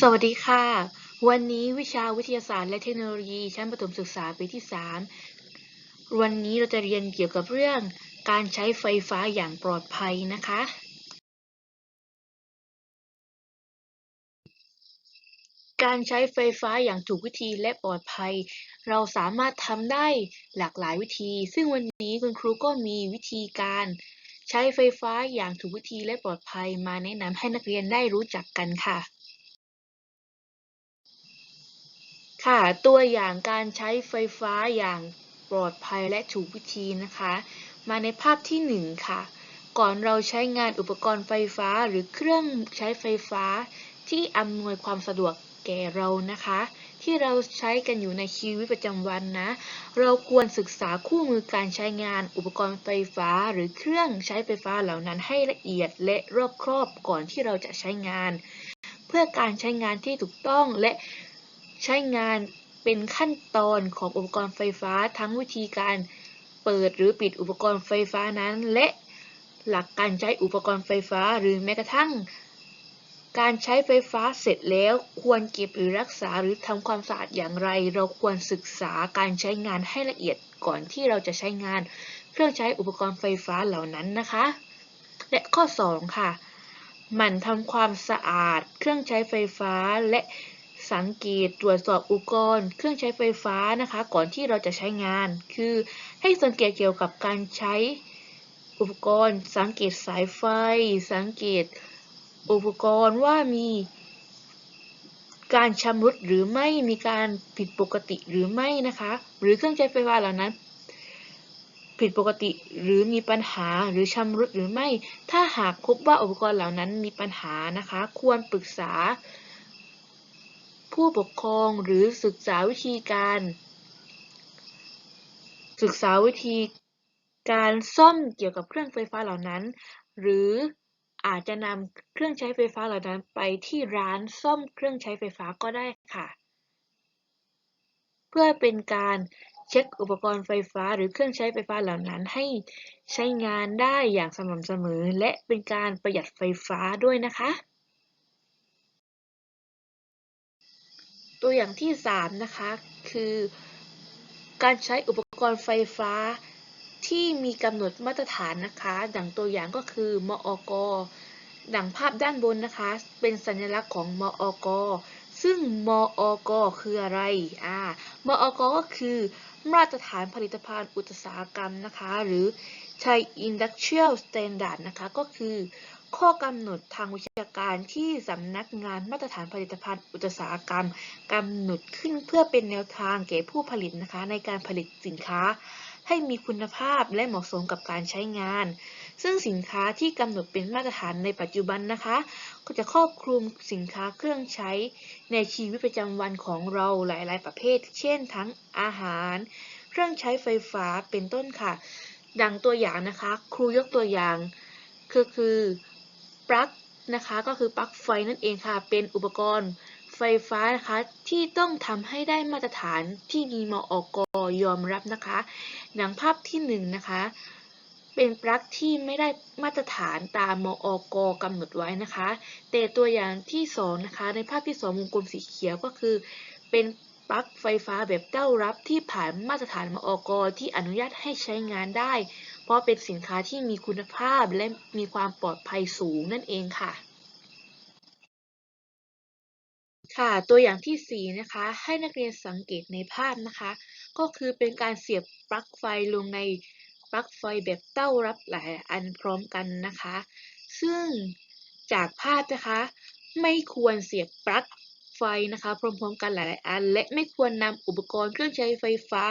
สวัสดีค่ะ วันนี้วิชาวิทยาศาสตร์และเทคโนโลยีชั้นประถมศึกษาปีที่ 3 วันนี้เราจะเรียนเกี่ยวกับเรื่องการใช้ไฟฟ้าอย่างปลอดภัยนะคะ การใช้ไฟฟ้าอย่างถูกวิธีและปลอดภัย เราสามารถทำได้หลากหลายวิธี ซึ่งวันนี้คุณครูก็มีวิธีการใช้ไฟฟ้าอย่างถูกวิธีและปลอดภัย มาแนะนำให้นักเรียนได้รู้จักกันค่ะ ค่ะ ตัวอย่างการใช้ไฟฟ้าอย่างปลอดภัยและถูกวิธีนะคะ มาในภาพที่ 1 ค่ะ ก่อนเราใช้งานอุปกรณ์ไฟฟ้าหรือเครื่องใช้ไฟฟ้า ที่อำนวยความสะดวกแก่เรานะคะ ที่เราใช้กันอยู่ในชีวิตประจำวันนะ เราควรศึกษาคู่มือการใช้งานอุปกรณ์ไฟฟ้า หรือเครื่องใช้ไฟฟ้าเหล่านั้นให้ละเอียดและรอบครอบก่อนที่เราจะใช้งาน เพื่อการใช้งานที่ถูกต้องและ ใช้งานเป็นขั้นตอนของอุปกรณ์ไฟฟ้าทั้งวิธีการเปิดหรือปิดอุปกรณ์ไฟฟ้านั้น และหลักการใช้อุปกรณ์ไฟฟ้าหรือแม้กระทั่ง การใช้ไฟฟ้าเสร็จแล้วควรเก็บหรือรักษาหรือทำความสะอาดอย่างไร เราควรศึกษาการใช้งานให้ละเอียดก่อนที่เราจะใช้งานเครื่องใช้อุปกรณ์ไฟฟ้าเหล่านั้นนะคะ และข้อ 2 ค่ะหมั่นทำความสะอาดเครื่องใช้ไฟฟ้าและ สังเกตตรวจสอบอุปกรณ์ เครื่องใช้ไฟฟ้านะคะ ก่อนที่เราจะใช้งาน คือให้สังเกตเกี่ยวกับการใช้อุปกรณ์ สังเกตสายไฟ สังเกตอุปกรณ์ว่ามีการชำรุดหรือไม่มีการผิดปกติหรือไม่นะคะ หรือเครื่องใช้ไฟฟ้าเหล่านั้นผิดปกติหรือมีปัญหาหรือชำรุดหรือไม่ ถ้าหากพบว่าอุปกรณ์เหล่านั้นมีปัญหานะคะ ควรปรึกษา ผู้ปกครองหรือศึกษาวิธีการ ศึกษาวิธีการซ่อมเกี่ยวกับเครื่องไฟฟ้าเหล่านั้น หรืออาจจะนำเครื่องใช้ไฟฟ้าเหล่านั้นไปที่ร้านซ่อมเครื่องใช้ไฟฟ้าก็ได้ค่ะ เพื่อเป็นการเช็คอุปกรณ์ไฟฟ้าหรือเครื่องใช้ไฟฟ้าเหล่านั้นให้ใช้งานได้อย่างสม่ำเสมอ และเป็นการประหยัดไฟฟ้าด้วยนะคะ ตัวอย่างที่ 3 นะคะ คือการใช้อุปกรณ์ไฟฟ้าที่มีกำหนดมาตรฐานนะคะ ดังตัวอย่างก็คือมอกดังภาพด้านบนนะคะ เป็นสัญลักษณ์ของมอกซึ่งมอกคืออะไรอ่ามอกก็คือมาตรฐานผลิตภัณฑ์อุตสาหกรรมนะคะ หรือ Thai Industrial Standard นะคะ ก็คือ ข้อกำหนดทางวิชาการที่สำนักงานมาตรฐานผลิตภัณฑ์อุตสาหกรรมกำหนดขึ้นเพื่อเป็นแนวทางแก่ผู้ผลิตนะคะในการผลิตสินค้า ให้มีคุณภาพและเหมาะสมกับการใช้งาน ซึ่งสินค้าที่กำหนดเป็นมาตรฐานในปัจจุบันนะคะ ก็จะครอบคลุมสินค้าเครื่องใช้ในชีวิตประจำวันของเราหลาย ๆ ประเภท เช่น ทั้งอาหาร เครื่องใช้ไฟฟ้าเป็นต้นค่ะ ดังตัวอย่างนะคะ ครูยกตัวอย่าง คือคือ ปลั๊กนะคะก็คือปลั๊กไฟนั่นเองค่ะ เป็นอุปกรณ์ไฟฟ้านะคะที่ต้องทำให้ได้มาตรฐานที่มีมออกยอมรับนะคะดังภาพที่1นนะคะ เป็นปลั๊กที่ไม่ได้มาตรฐานตามมออกกำหนดไว้นะคะ แต่ตัวอย่างที่2นะคะในภาพที่2วงกลมสีเขียวก็คือ เป็นปลั๊กไฟฟ้าแบบเต้ารับที่ผ่านมาตรฐานมอกที่อนุญาตให้ใช้งานได้ ราะเป็นสินค้าที่มีคุณภาพและมีความปลอดภัยสูงนั่นเองค่ะ ค่ะตัวอย่างที่ 4 นะคะ ให้นักเรียนสังเกตในภาพนะคะ ก็คือเป็นการเสียบปลั๊กไฟลงในปลั๊กไฟแบบเต้ารับหลายอันพร้อมกันนะคะ ซึ่งจากภาพนะคะ ไม่ควรเสียบปลั๊ก ไฟนะคะพร้อมๆกันหลายๆอัน และไม่ควรนำอุปกรณ์เครื่องใช้ไฟฟ้า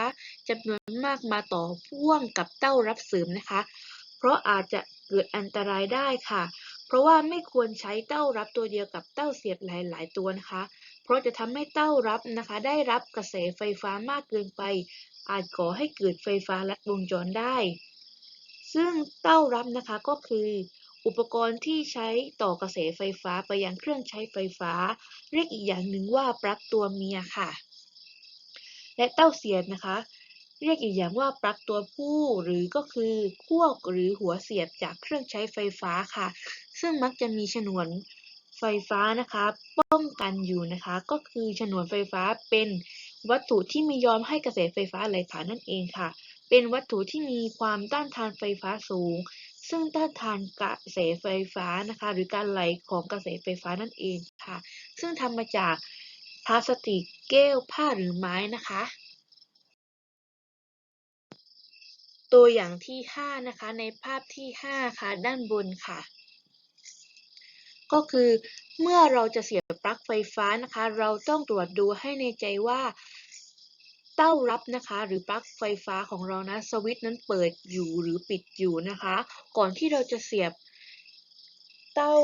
จำนวนมากมาต่อพ่วงกับเต้ารับเสริมนะคะ เพราะอาจจะเกิดอันตรายได้ค่ะ เพราะว่าไม่ควรใช้เต้ารับตัวเดียวกับเต้าเสียบหลาย ๆ ตัวนะคะ เพราะจะทำให้เต้ารับนะคะ ได้รับกระแสไฟฟ้ามากเกินไป อาจก่อให้เกิดไฟฟ้าลัดวงจรได้ ซึ่งเต้ารับนะคะก็คือ อุปกรณ์ที่ใช้ต่อกระแสไฟฟ้าไปยังเครื่องใช้ไฟฟ้า เรียกอีกอย่างหนึ่งว่าปลั๊กตัวเมียค่ะ และเต้าเสียบนะคะ เรียกอีกอย่างว่าปลั๊กตัวผู้ หรือก็คือขั้วหรือหัวเสียบจากเครื่องใช้ไฟฟ้าค่ะ ซึ่งมักจะมีฉนวนไฟฟ้านะคะป้องกันอยู่นะคะ ก็คือฉนวนไฟฟ้าเป็นวัตถุที่ไม่ยอมให้กระแสไฟฟ้าไหลผ่านนั่นเองค่ะ เป็นวัตถุที่มีความต้านทานไฟฟ้าสูง ซึ่งต้านทานกระแสไฟฟ้านะคะ หรือการไหลของกระแสไฟฟ้านั่นเองค่ะ ซึ่งทำมาจากพลาสติกแก้วผ้าหรือไม้นะคะ ตัวอย่างที่ 5 นะคะ ในภาพที่ 5 ค่ะ ด้านบนค่ะ ก็คือเมื่อเราจะเสียบปลั๊กไฟฟ้านะคะ เราต้องตรวจดูให้ในใจว่า เต้ารับนะคะ หรือปลั๊กไฟฟ้าของเรานะสวิตช์นั้นเปิดอยู่หรือปิดอยู่นะคะ ก่อนที่เราจะเสียบเต้า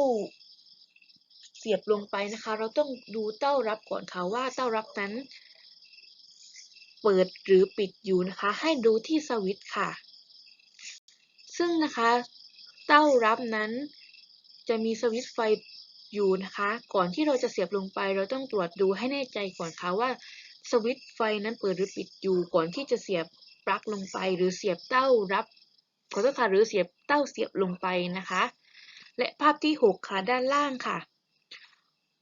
เสียบลงไปนะคะ เราต้องดูเต้ารับก่อนค่ะว่าเต้ารับนั้น เปิดหรือปิดอยู่นะคะ ให้ดูที่สวิตช์ค่ะ ซึ่งนะคะเต้ารับนั้นจะมีสวิตช์ไฟอยู่นะคะ ก่อนที่เราจะเสียบลงไป เราต้องตรวจดูให้แน่ใจก่อนค่ะว่า สวิตช์ไฟนั้นเปิดหรือปิดอยู่ก่อนที่จะเสียบปลั๊กลงไป หรือเสียบเต้ารับขอโทษค่ะหรือเสียบเต้าเสียบลงไปนะคะ และภาพที่ 6 ค่ะด้านล่างค่ะ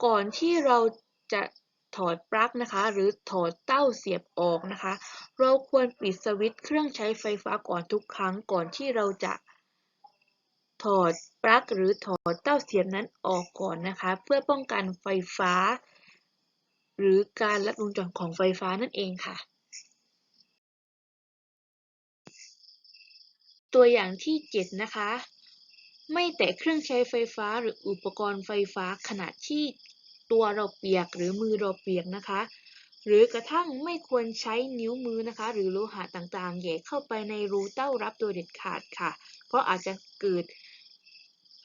ก่อนที่เราจะถอดปลั๊กนะคะ หรือถอดเต้าเสียบออกนะคะ เราควรปิดสวิตช์เครื่องใช้ไฟฟ้าก่อนทุกครั้งก่อนที่เราจะถอดปลั๊กหรือถอดเต้าเสียบนั้นออกก่อนนะคะ เพื่อป้องกันไฟฟ้า หรือการลัดวงจรของไฟฟ้านั่นเองค่ะ ตัวอย่างที่ 7 นะคะ ไม่แตะเครื่องใช้ไฟฟ้าหรืออุปกรณ์ไฟฟ้าขณะที่ตัวเราเปียกหรือมือเราเปียกนะคะ หรือกระทั่งไม่ควรใช้นิ้วมือนะคะ หรือโลหะต่างๆแย่เข้าไปในรูเต้ารับโดยเด็ดขาดค่ะ เพราะอาจจะเกิด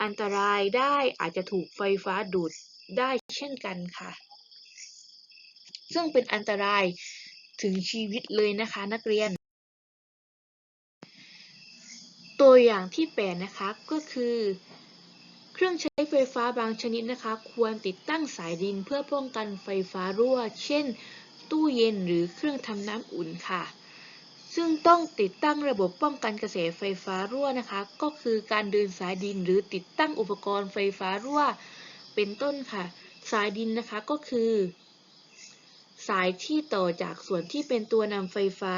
อันตรายได้อาจจะถูกไฟฟ้าดูดได้เช่นกันค่ะ ซึ่งเป็นอันตรายถึงชีวิตเลยนะคะนักเรียน ตัวอย่างที่8นะคะก็คือ เครื่องใช้ไฟฟ้าบางชนิดนะคะ ควรติดตั้งสายดินเพื่อป้องกันไฟฟ้ารั่ว เช่น ตู้เย็นหรือเครื่องทำน้ำอุ่นค่ะ ซึ่งต้องติดตั้งระบบป้องกันกระแสไฟฟ้ารั่วนะคะ ก็คือการเดินสายดินหรือติดตั้งอุปกรณ์ไฟฟ้ารั่ว เป็นต้นค่ะ สายดินนะคะก็คือ สายที่ต่อจากส่วนที่เป็นตัวนำไฟฟ้า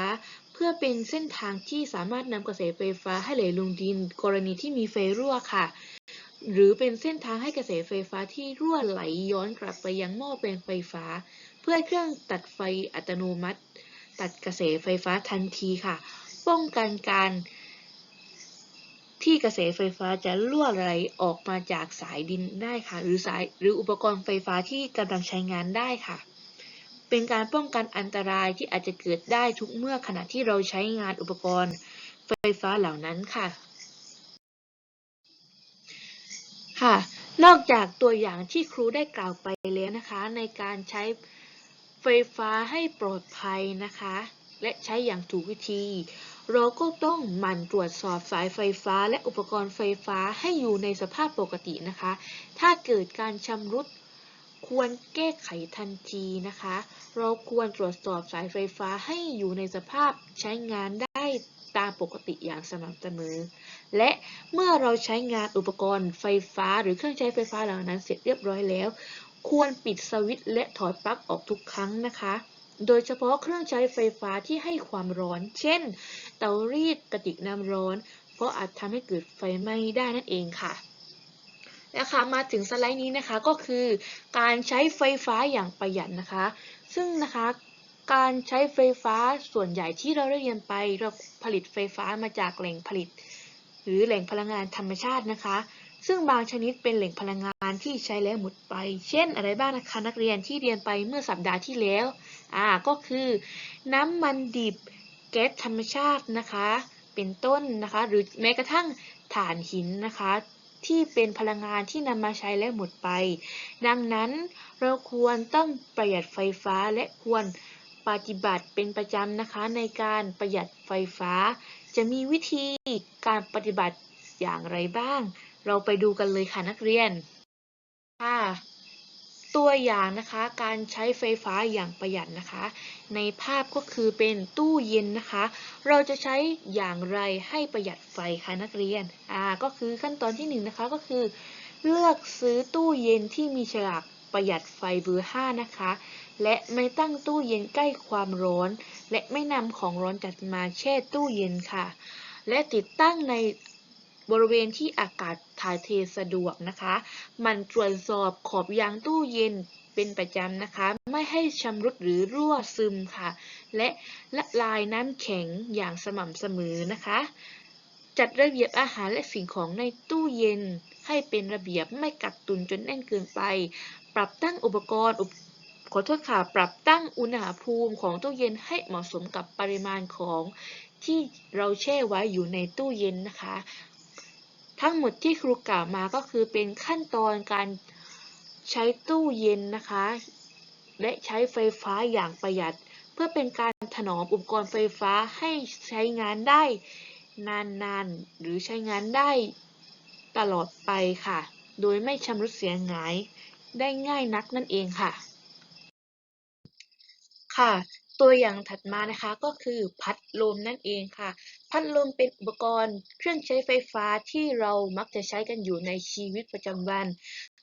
เพื่อเป็นเส้นทางที่สามารถนำกระแสไฟฟ้าให้ไหลลงดิน กรณีที่มีไฟรั่วค่ะ หรือเป็นเส้นทางให้กระแสไฟฟ้าที่รั่วไหลย้อนกลับไปยังหม้อแปลงไฟฟ้า เพื่อเครื่องตัดไฟอัตโนมัติ ตัดกระแสไฟฟ้าทันทีค่ะ ป้องกันการที่กระแสไฟฟ้าจะรั่วไหลออกมาจากสายดินได้ค่ะ หรือสายหรืออุปกรณ์ไฟฟ้าที่กำลังใช้งานได้ค่ะ เป็นการป้องกันอันตรายที่อาจจะเกิดได้ทุกเมื่อขณะที่เราใช้งานอุปกรณ์ไฟฟ้าเหล่านั้นค่ะ ค่ะ นอกจากตัวอย่างที่ครูได้กล่าวไปแล้วนะคะ ในการใช้ไฟฟ้าให้ปลอดภัยนะคะ และใช้อย่างถูกวิธี เราก็ต้องหมั่นตรวจสอบสายไฟฟ้าและอุปกรณ์ไฟฟ้าให้อยู่ในสภาพปกตินะคะ ถ้าเกิดการชำรุด ควรแก้ไขทันทีนะคะ เราควรตรวจสอบสายไฟฟ้าให้อยู่ในสภาพใช้งานได้ตามปกติอย่างสม่ำเสมอ และเมื่อเราใช้งานอุปกรณ์ไฟฟ้าหรือเครื่องใช้ไฟฟ้าเหล่านั้นเสร็จเรียบร้อยแล้ว ควรปิดสวิตช์และถอดปลั๊กออกทุกครั้งนะคะ โดยเฉพาะเครื่องใช้ไฟฟ้าที่ให้ความร้อน เช่น เตารีดกระติกน้ำร้อน เพราะอาจทำให้เกิดไฟไหม้ได้นั่นเองค่ะ นะคะมาถึงสไลด์นี้นะคะก็คือการใช้ไฟฟ้าอย่างประหยัดนะคะ ซึ่งนะคะการใช้ไฟฟ้าส่วนใหญ่ที่เราได้เรียนไปเราผลิตไฟฟ้ามาจากแหล่งผลิต หรือแหล่งพลังงานธรรมชาตินะคะ ซึ่งบางชนิดเป็นแหล่งพลังงานที่ใช้แล้วหมดไป เช่น อะไรบ้างนะคะนักเรียนที่เรียนไปเมื่อสัปดาห์ที่แล้วอ่าก็คือ น้ำมันดิบแก๊สธรรมชาตินะคะ เป็นต้นนะคะ หรือแม้กระทั่งถ่านหินนะคะ ที่เป็นพลังงานที่นำมาใช้แล้วหมดไป ดังนั้นเราควรต้องประหยัดไฟฟ้าและควรปฏิบัติเป็นประจำนะคะในการประหยัดไฟฟ้า จะมีวิธีการปฏิบัติอย่างไรบ้าง เราไปดูกันเลยค่ะนักเรียนค่ะ ตัวอย่างนะคะการใช้ไฟฟ้าอย่างประหยัดนะคะ ในภาพก็คือเป็นตู้เย็นนะคะ เราจะใช้อย่างไรให้ประหยัดไฟคะนักเรียนอ่าก็คือขั้นตอนที่หนึ่งนะคะก็คือ เลือกซื้อตู้เย็นที่มีฉลากประหยัดไฟเบอร์ 5 นะคะ และไม่ตั้งตู้เย็นใกล้ความร้อน และไม่นำของร้อนจัดมาแช่ตู้เย็นค่ะ และติดตั้งใน บริเวณที่อากาศถ่ายเทสะดวกนะคะ มันตรวจสอบขอบยางตู้เย็นเป็นประจำนะคะ ไม่ให้ชำรุดหรือรั่วซึมค่ะ และละลายน้ำแข็งอย่างสม่ำเสมอนะคะ จัดระเบียบอาหารและสิ่งของในตู้เย็นให้เป็นระเบียบไม่กักตุนจนแน่นเกินไป ปรับตั้งอุปกรณ์ขอโทษค่ะ ปรับตั้งอุณหภูมิของตู้เย็นให้เหมาะสมกับปริมาณของที่เราแช่ไว้อยู่ในตู้เย็นนะคะ ทั้งหมดที่ครูกล่าวมาก็คือเป็นขั้นตอนการใช้ตู้เย็นนะคะ และใช้ไฟฟ้าอย่างประหยัด เพื่อเป็นการถนอมอุปกรณ์ไฟฟ้าให้ใช้งานได้นานๆ หรือใช้งานได้ตลอดไปค่ะ โดยไม่ชำรุดเสียหายได้ง่ายนักนั่นเองค่ะ ค่ะ ตัวอย่างถัดมานะคะก็คือพัดลมนั่นเองค่ะ พัดลมเป็นอุปกรณ์ เครื่องใช้ไฟฟ้าที่เรามักจะใช้กันอยู่ในชีวิตประจำวัน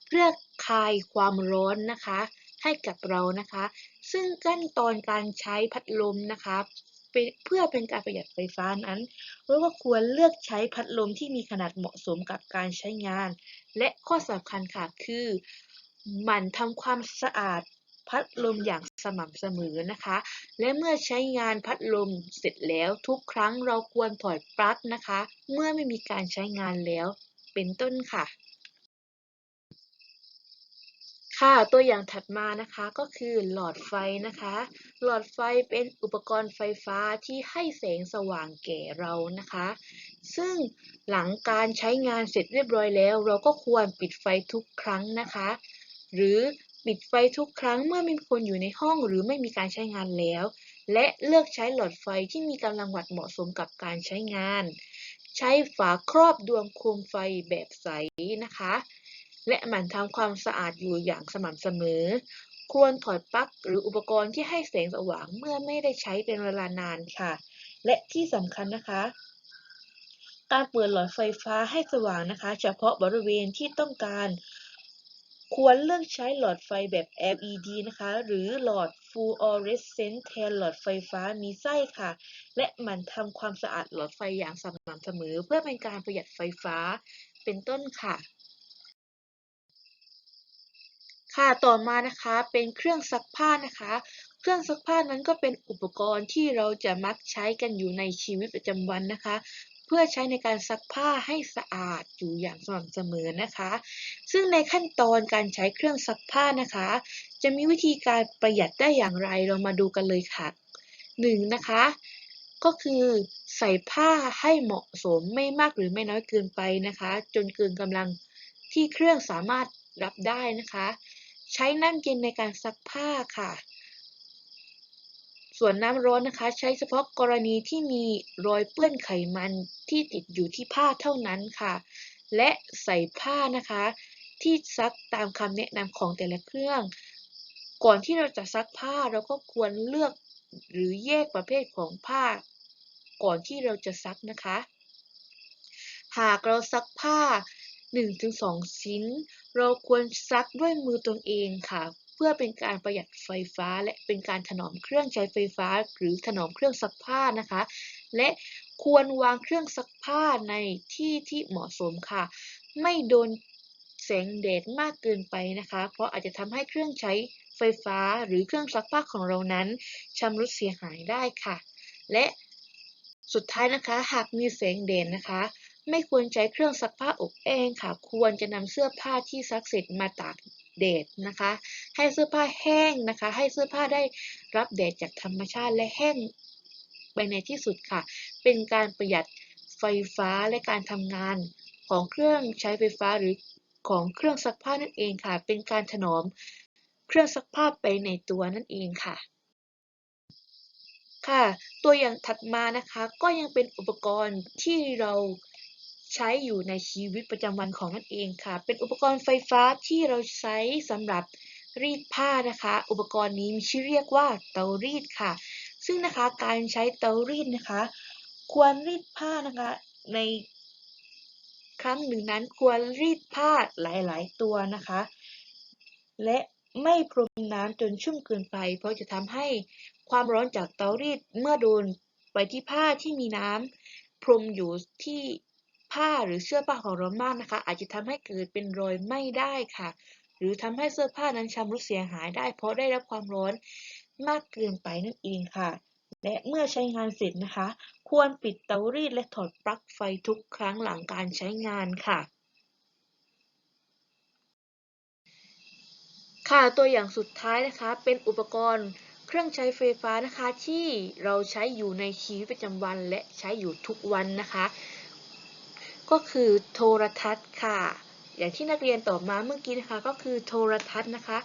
เพื่อคลายความร้อนนะคะ ให้กับเรานะคะ ซึ่งขั้นตอนการใช้พัดลมนะคะเพื่อเป็นการประหยัดไฟฟ้านั้นเราก็ควรเลือกใช้พัดลมที่มีขนาดเหมาะสมกับการใช้งาน และข้อสำคัญค่ะคือ หมั่นทำความสะอาด พัดลมอย่างสม่ำเสมอนะคะ และเมื่อใช้งานพัดลมเสร็จแล้วทุกครั้งเราควรถอดปลั๊กนะคะ เมื่อไม่มีการใช้งานแล้วเป็นต้นค่ะ ค่ะตัวอย่างถัดมานะคะก็คือหลอดไฟนะคะ หลอดไฟเป็นอุปกรณ์ไฟฟ้าที่ให้แสงสว่างแก่เรานะคะ ซึ่งหลังการใช้งานเสร็จเรียบร้อยแล้ว เราก็ควรปิดไฟทุกครั้งนะคะ หรือ ปิดไฟทุกครั้งเมื่อมีคนอยู่ในห้องหรือไม่มีการใช้งานแล้ว และเลือกใช้หลอดไฟที่มีกำลังวัตต์เหมาะสมกับการใช้งาน ใช้ฝาครอบดวงโคมไฟแบบใสนะคะ และหมั่นทำความสะอาดอยู่อย่างสม่ำเสมอ ควรถอดปลั๊กหรืออุปกรณ์ที่ให้แสงสว่างเมื่อไม่ได้ใช้เป็นเวลานานค่ะ และที่สำคัญนะคะ การเปิดหลอดไฟฟ้าให้สว่างนะคะ เฉพาะบริเวณที่ต้องการ ควรเลือกใช้หลอดไฟแบบ LED นะคะ หรือหลอดฟลูออเรสเซนต์แทนหลอดไฟฟ้ามีไส้ค่ะ และหมั่นทำความสะอาดหลอดไฟอย่างสม่ำเสมอ เพื่อเป็นการประหยัดไฟฟ้าเป็นต้นค่ะ ค่ะต่อมานะคะเป็นเครื่องซักผ้านะคะ เครื่องซักผ้านั้นก็เป็นอุปกรณ์ที่เราจะมักใช้กันอยู่ในชีวิตประจำวันนะคะ เพื่อใช้ในการซักผ้าให้สะอาดอยู่อย่างสม่ำเสมอนะคะ ซึ่งในขั้นตอนการใช้เครื่องซักผ้านะคะ จะมีวิธีการประหยัดได้อย่างไรเรามาดูกันเลยค่ะหนึ่งนะคะก็คือใส่ผ้าให้เหมาะสมไม่มากหรือไม่น้อยเกินไปนะคะ จนเกินกำลังที่เครื่องสามารถรับได้นะคะ ใช้น้ำเย็นในการซักผ้าค่ะ ส่วนน้ำร้อนนะคะ ใช้เฉพาะกรณีที่มีรอยเปื้อนไขมันที่ติดอยู่ที่ผ้าเท่านั้นค่ะ และใส่ผ้านะคะ ที่ซักตามคำแนะนำของแต่ละเครื่อง ก่อนที่เราจะซักผ้าเราก็ควรเลือกหรือแยกประเภทของผ้า ก่อนที่เราจะซักนะคะ หากเราซักผ้า 1-2 ชิ้น เราควรซักด้วยมือตนเองค่ะ พื่อเป็นการประหยัดไฟฟ้า และเป็นการถนอมเครื่องใช้ไฟฟ้า หรือถนอมเครื่องซักผ้านะคะ และควรวางเครื่องซักผ้าในที่ที่เหมาะสมค่ะ ไม่โดนแสงแดดมากเกินไปนะคะ เพราะอาจจะทำให้เครื่องใช้ไฟฟ้าหรือเครื่องซักผ้าของเรานั้นชำรุดเสียหายได้ค่ะ และสุดท้ายนะคะ หากมีแสงแดดนะคะ ไม่ควรใช้เครื่องซักผ้าอบแห้งค่ะ ควรจะนำเสื้อผ้าที่ซักเสร็จมาตาก แดดนะคะ ให้เสื้อผ้าแห้งนะคะ ให้เสื้อผ้าได้รับแดดจากธรรมชาติและแห้งไปในที่สุดค่ะ เป็นการประหยัดไฟฟ้าและการทำงานของเครื่องใช้ไฟฟ้าหรือของเครื่องซักผ้านั่นเองค่ะ เป็นการถนอมเครื่องซักผ้าไปในตัวนั่นเองค่ะ ค่ะ ตัวอย่างถัดมานะคะ ก็ยังเป็นอุปกรณ์ที่เรา ใช้อยู่ในชีวิตประจำวันของนั่นเองค่ะ เป็นอุปกรณ์ไฟฟ้าที่เราใช้สำหรับรีดผ้านะคะ อุปกรณ์นี้มีชื่อเรียกว่าเตารีดค่ะ ซึ่งนะคะการใช้เตารีดนะคะ ควรรีดผ้านะคะในครั้งหนึ่งนั้นควรรีดผ้าหลาย ๆ ตัวนะคะ และไม่พรมน้ำจนชุ่มเกินไป เพราะจะทำให้ความร้อนจากเตารีดเมื่อโดนไปที่ผ้าที่มีน้ำพรมอยู่ที่ ผ้าหรือเสื้อผ้าของเรามากนะคะ อาจจะทำให้เกิดเป็นรอยไหม้ได้ค่ะ หรือทำให้เสื้อผ้านั้นชำรุดเสียหายได้ เพราะได้รับความร้อนมากเกินไปนั่นเองค่ะ และเมื่อใช้งานเสร็จนะคะ ควรปิดเตารีดและถอดปลั๊กไฟทุกครั้งหลังการใช้งานค่ะ ค่ะตัวอย่างสุดท้ายนะคะเป็นอุปกรณ์เครื่องใช้ไฟฟ้านะคะที่เราใช้อยู่ในชีวิตประจำวันและใช้อยู่ทุกวันนะคะ ก็คือโทรทัศน์ค่ะ อย่างที่นักเรียนตอบมาเมื่อกี้นะคะ ก็คือโทรทัศน์นะคะ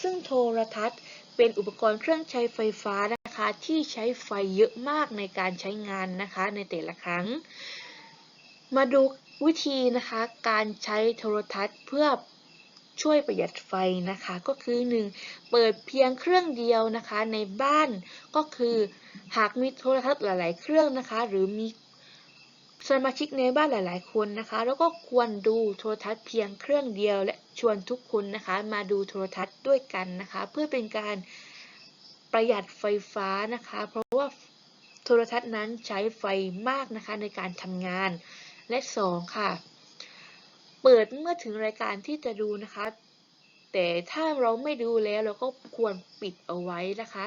ซึ่งโทรทัศน์เป็นอุปกรณ์เครื่องใช้ไฟฟ้านะคะที่ใช้ไฟเยอะมากในการใช้งานนะคะในแต่ละครั้ง มาดูวิธีนะคะการใช้โทรทัศน์เพื่อช่วยประหยัดไฟนะคะ ก็คือ 1. เปิดเพียงเครื่องเดียวนะคะในบ้านก็คือหากมีโทรทัศน์หลาย ๆ เครื่องนะคะ หรือมี สมาชิกในบ้านหลาย ๆ คนนะคะ แล้วก็ควรดูโทรทัศน์เพียงเครื่องเดียว และชวนทุกคนนะคะ มาดูโทรทัศน์ด้วยกันนะคะ เพื่อเป็นการประหยัดไฟฟ้านะคะ เพราะว่าโทรทัศน์นั้นใช้ไฟมากนะคะในการทำงาน และ 2 ค่ะ เปิดเมื่อถึงรายการที่จะดูนะคะ แต่ถ้าเราไม่ดูแล้วเราก็ควรปิดเอาไว้นะคะ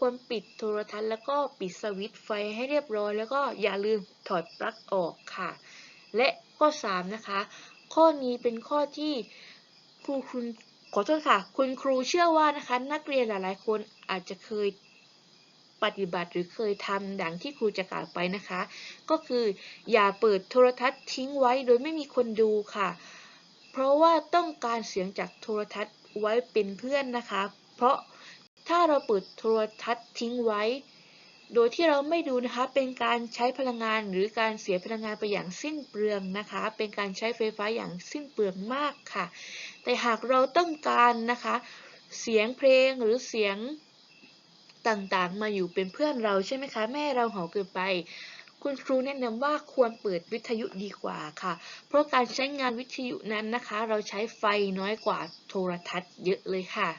ควรปิดโทรทัศน์แล้วก็ปิดสวิตช์ไฟให้เรียบร้อย แล้วก็อย่าลืมถอดปลั๊กออกค่ะ และข้อ 3 นะคะ ข้อนี้เป็นข้อที่ครูคุณขอโทษค่ะ คุณครูเชื่อว่านะคะ นักเรียนหลายๆคนอาจจะเคยปฏิบัติหรือเคยทำดังที่ครูจะกล่าวไปนะคะ ก็คืออย่าเปิดโทรทัศน์ทิ้งไว้โดยไม่มีคนดูค่ะ เพราะว่าต้องการเสียงจากโทรทัศน์ไว้เป็นเพื่อนนะคะ เพราะ ถ้าเราเปิดโทรทัศน์ทิ้งไว้ โดยที่เราไม่ดูนะคะเป็นการใช้พลังงานหรือการเสียพลังงานไปอย่างสิ้นเปลืองนะคะ เป็นการใช้ไฟฟ้าอย่างสิ้นเปลืองมากค่ะ แต่หากเราต้องการนะคะ เสียงเพลงหรือเสียงต่างๆ มาอยู่เป็นเพื่อนเราใช่ไหมคะ แม่เราเหาเกินไป คุณครูแนะนำว่าควรเปิดวิทยุดีกว่าค่ะ เพราะการใช้งานวิทยุนั้นนะคะ เราใช้ไฟน้อยกว่าโทรทัศน์เยอะเลยค่ะ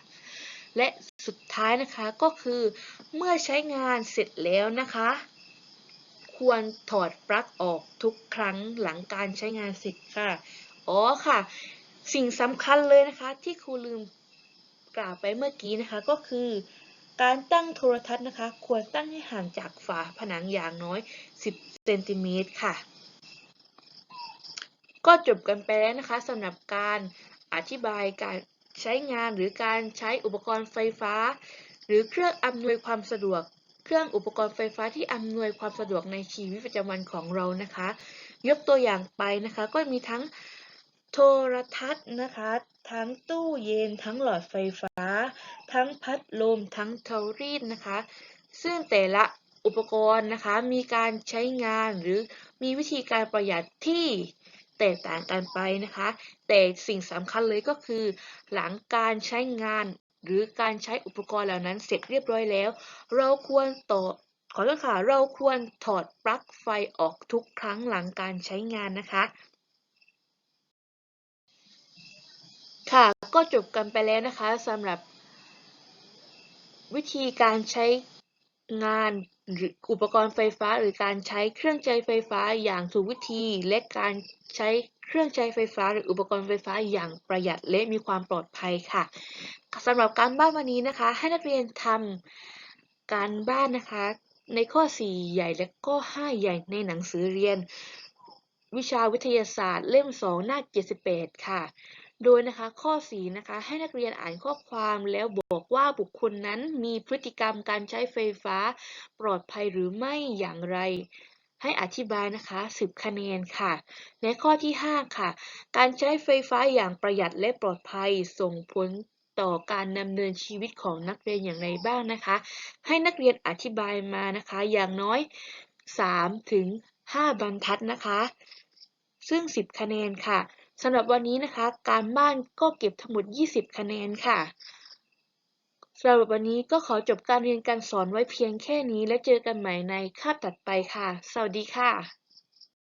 และ สุดท้ายนะคะก็คือเมื่อใช้งานเสร็จแล้วนะคะ ควรถอดปลั๊กออกทุกครั้งหลังการใช้งานเสร็จค่ะอ๋อค่ะ สิ่งสำคัญเลยนะคะ ที่ครูลืมกล่าวไปเมื่อกี้นะคะก็คือ การตั้งโทรทัศน์นะคะ ควรตั้งให้ห่างจากฝาผนังอย่างน้อย 10 เซนติเมตรค่ะ ก็จบกันไปแล้วนะคะสำหรับการอธิบายการ ใช้งานหรือการใช้อุปกรณ์ไฟฟ้า หรือเครื่องอำนวยความสะดวก เครื่องอุปกรณ์ไฟฟ้าที่อำนวยความสะดวกในชีวิตประจำวันของเรานะคะ ยกตัวอย่างไปนะคะ ก็มีทั้งโทรทัศน์นะคะ ทั้งตู้เย็น ทั้งหลอดไฟฟ้า ทั้งพัดลม ทั้งเตารีดนะคะ ซึ่งแต่ละอุปกรณ์นะคะ มีการใช้งานหรือมีวิธีการประหยัดที่ แตกต่างกันไปนะคะ แต่สิ่งสำคัญเลยก็คือ หลังการใช้งานหรือการใช้อุปกรณ์เหล่านั้นเสร็จเรียบร้อยแล้ว เราควรต่อขอโทษค่ะเราควรถอดปลั๊กไฟออกทุกครั้งหลังการใช้งานนะคะ ค่ะก็จบกันไปแล้วนะคะสำหรับวิธีการใช้งาน อุปกรณ์ไฟฟ้าหรือการใช้เครื่องใช้ไฟฟ้าอย่างถูกวิธี และการใช้เครื่องใช้ไฟฟ้า หรืออุปกรณ์ไฟฟ้าอย่างประหยัดและมีความปลอดภัยค่ะสำหรับการบ้านวันนี้นะคะ ให้นักเรียนทำการบ้านนะคะ ในข้อ 4 ใหญ่และข้อ 5 ใหญ่ในหนังสือเรียน วิชาวิทยาศาสตร์เล่ม 2 หน้า 78 ค่ะ โดยนะคะข้อ4นะคะให้นักเรียนอ่านข้อความแล้วบอกว่าบุคคลนั้นมีพฤติกรรมการใช้ไฟฟ้า ปลอดภัยหรือไม่อย่างไร ให้อธิบายนะคะ 10 คะแนนค่ะและข้อที่ 5 ค่ะ การใช้ไฟฟ้าอย่างประหยัดและปลอดภัยส่งผลต่อการดำเนินชีวิตของนักเรียนอย่างไรบ้างนะคะ ให้นักเรียนอธิบายมานะคะ อย่างน้อย 3 ถึง 5 บรรทัดนะคะ ซึ่ง 10 คะแนนค่ะ สำหรับวันนี้นะคะ การบ้านก็เก็บทั้งหมด 20 คะแนนค่ะสำหรับวันนี้ก็ขอจบการเรียนการสอนไว้เพียงแค่นี้ และเจอกันใหม่ในคาบถัดไปค่ะ สวัสดีค่ะ